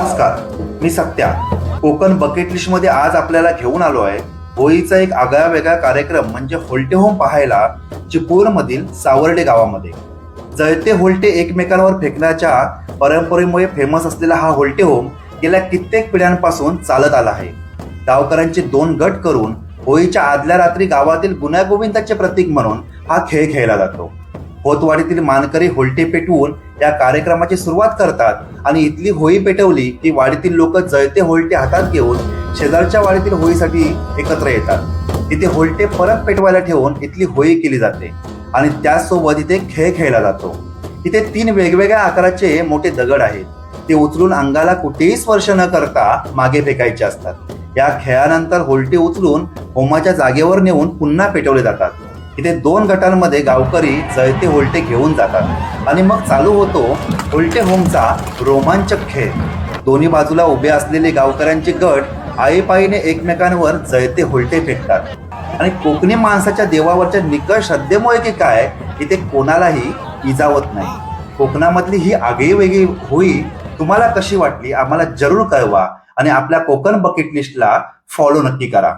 नमस्कार मी सत्या. कोकण बकेट लिस्टमध्ये आज आपल्याला घेऊन आलो आहे. होळीचा एक आगळा वेगळा कार्यक्रम म्हणजे होल्टे होम पाहायला चिपळूण मधील सावर्डे गावामध्ये. जळते होल्टे एकमेकांवर फेकण्याच्या परंपरेमुळे फेमस असलेला हा होल्टे होम गेल्या कित्येक पिढ्यांपासून चालत आला आहे. गावकऱ्यांचे दोन गट करून होळीच्या आदल्या रात्री गावातील गुण्यागोविंदाचे प्रतीक म्हणून हा खेळ खेळला जातो. होतवाडीतील मानकरी होलटे पेटवून या कार्यक्रमाची सुरुवात करतात. आणि इथली होळी पेटवली की वाडीतील लोक जळते होलटे हातात घेऊन शेजारच्या वाडीतील होळीसाठी एकत्र येतात. इथे होलटे परत पेटवायला ठेवून इथली होळी केली जाते. आणि त्याचसोबत इथे खेळ खेळला जातो. इथे तीन वेगवेगळ्या आकाराचे मोठे दगड आहेत. ते उचलून अंगाला कुठेही स्पर्श न करता मागे फेकायचे असतात. या खेळानंतर होलटे उचलून होमाच्या जागेवर नेऊन पुन्हा पेटवले जातात. इथे दोन गटांमध्ये गावकरी जळते होलटे घेऊन जातात. आणि मग चालू होतो होलटे होमचा रोमांचक खेळ. दोन्ही बाजूला उभे असलेले गावकऱ्यांचे गट आईपाईने एकमेकांवर जळते होलटे फेकतात. आणि कोकणी माणसाच्या देवावरच्या निकष श्रद्धेमुळे की काय इथे कोणालाही इजावत नाही. कोकणामधली ही आगळी वेगळी होई तुम्हाला कशी वाटली? आम्हाला जरूर कळवा. आणि आपल्या कोकण बकेट लिस्टला फॉलो नक्की करा.